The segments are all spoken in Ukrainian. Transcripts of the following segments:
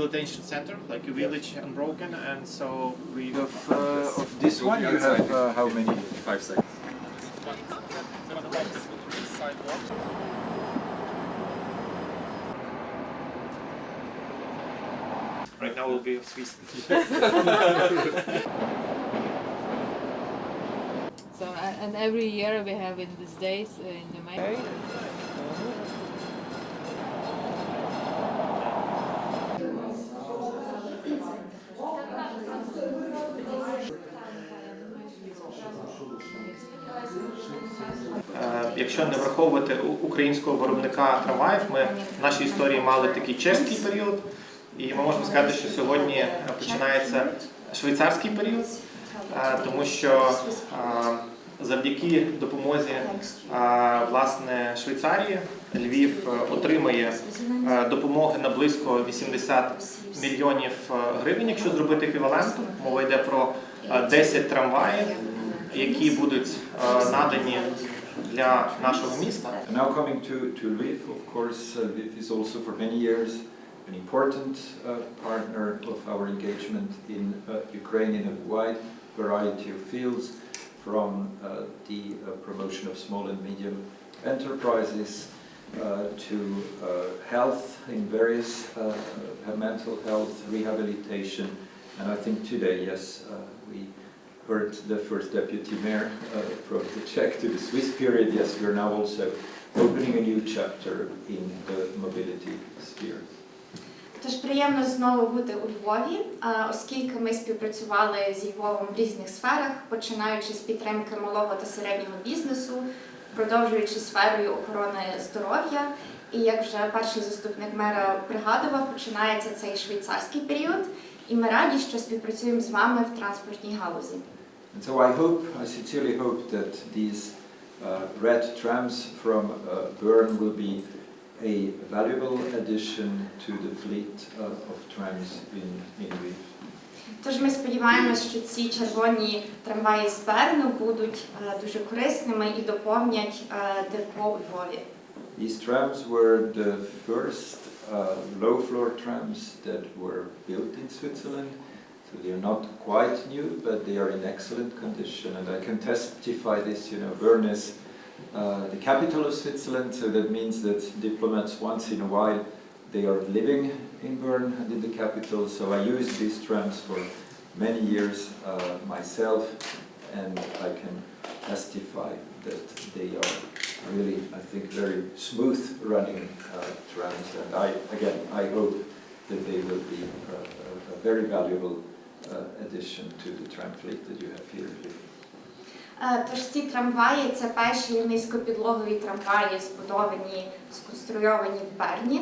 rehabilitation center, like a village unbroken, and so we. Of, uh, of this one, you have uh, how many? Five seconds. Right now we'll be of Swiss. So and every year we have in these days uh, in the May. Якщо не враховувати українського виробника трамваїв, ми в нашій історії мали такий чеський період, і ми можемо сказати, що сьогодні е, починається швейцарський період, е, тому що е, завдяки допомозі е, власне Швейцарії Львів е, отримає е, допомоги на близько 80 мільйонів е, гривень, якщо зробити еквівалентом. Мова йде про е, 10 трамваїв, які будуть е, надані для нашого міста. And now coming to, to Lviv, of course, uh, Lviv is also for many years an important uh, partner of our engagement in uh, Ukraine in a wide variety of fields, from uh, the uh, promotion of small and medium enterprises uh, to uh, health in various uh, uh, mental health, rehabilitation, and I think today, yes, uh, we heard the first deputy mayor uh, from the Czech to the Swiss period. Yes, we are now also opening a new chapter in the mobility sphere. Тож приємно знову бути у Львові, оскільки ми співпрацювали зі Львовом в різних сферах, починаючи з підтримки малого та середнього бізнесу, продовжуючи сферою охорони здоров'я. І як вже перший заступник мера пригадував, починається цей швейцарський період, і ми раді, що співпрацюємо з вами в транспортній галузі. And so I hope, I sincerely hope that these uh, red trams from uh, Bern will be a valuable addition to the fleet uh, of trams in, in Lviv. Тож ми сподіваємось, що ці червоні трамваї з Берну будуть е, дуже корисними і доповнять е, депо у Львові. These trams were the first uh, low-floor trams that were built in Switzerland. So they are not quite new, but they are in excellent condition. And I can testify this, you know, Bern is uh, the capital of Switzerland, so that means that diplomats once in a while, they are living in Bern and in the capital. So I used these trams for many years uh, myself, and I can testify that they are really, I think, very smooth running uh, trams. And I, again, I hope that they will be uh, a, a very valuable uh, addition to the tram fleet that you have here. Е, Тож ці трамваї це перші низькопідлогові трамваї, збудовані, сконструйовані в Берні.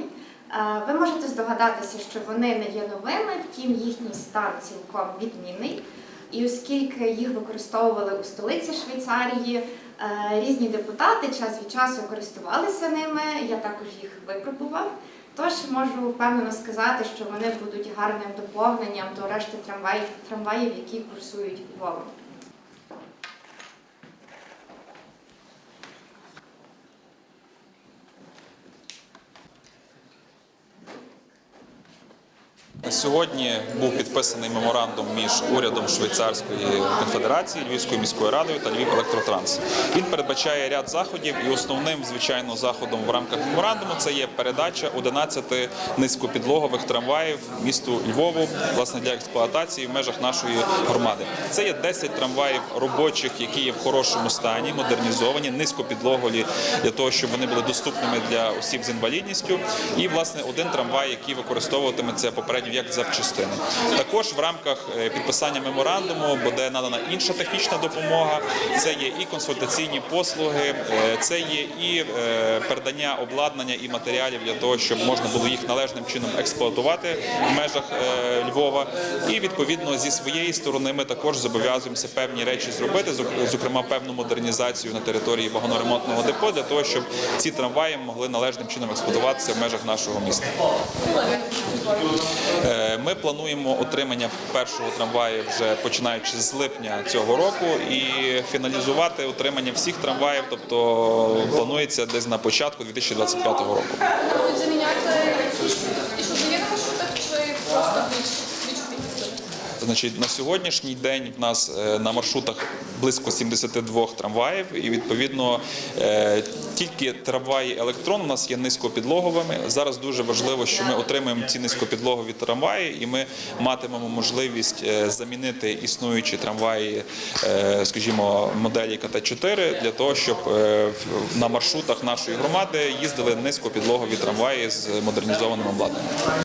Е, Ви можете здогадатися, що вони не є новими, втім їхній стан цілком відмінний. І оскільки їх використовували у столиці Швейцарії, е, різні депутати час від часу користувалися ними, я також їх випробував. Тож можу впевнено сказати, що вони будуть гарним доповненням до решти трамваїв, трамваїв які курсують Львовом. Сьогодні був підписаний меморандум між урядом Швейцарської конфедерації, Львівською міською радою та Львів Електротранс. Він передбачає ряд заходів, і основним, звичайно, заходом в рамках меморандуму це є передача 11 низькопідлогових трамваїв місту Львову, власне для експлуатації в межах нашої громади. Це є 10 трамваїв робочих, які є в хорошому стані, модернізовані, низькопідлогові для того, щоб вони були доступними для осіб з інвалідністю. І власне один трамвай, який використовуватиметься попередньо як запчастини. Також в рамках е, підписання меморандуму буде надана інша технічна допомога. Це є і консультаційні послуги, е, це є і е, передання обладнання і матеріалів для того, щоб можна було їх належним чином експлуатувати в межах Львова. І відповідно зі своєї сторони ми також зобов'язуємося певні речі зробити, зок- зокрема певну модернізацію на території вагоноремонтного депо для того, щоб ці трамваї могли належним чином експлуатуватися в межах нашого міста. Е, Ми плануємо отримання першого трамваю вже починаючи з липня цього року і фіналізувати отримання всіх трамваїв, тобто планується десь на початку 2025 року. Заміняти і що дає на маршрутах чи Значить, на сьогоднішній день в нас е, на маршрутах близько 72 трамваїв, і відповідно е, тільки трамваї електрон у нас є низькопідлоговими. Зараз дуже важливо, що ми отримаємо ці низькопідлогові трамваї, і ми матимемо можливість е, замінити існуючі трамваї, скажімо, моделі КТ-4 для того, щоб на маршрутах нашої громади їздили низькопідлогові трамваї з модернізованим обладнанням.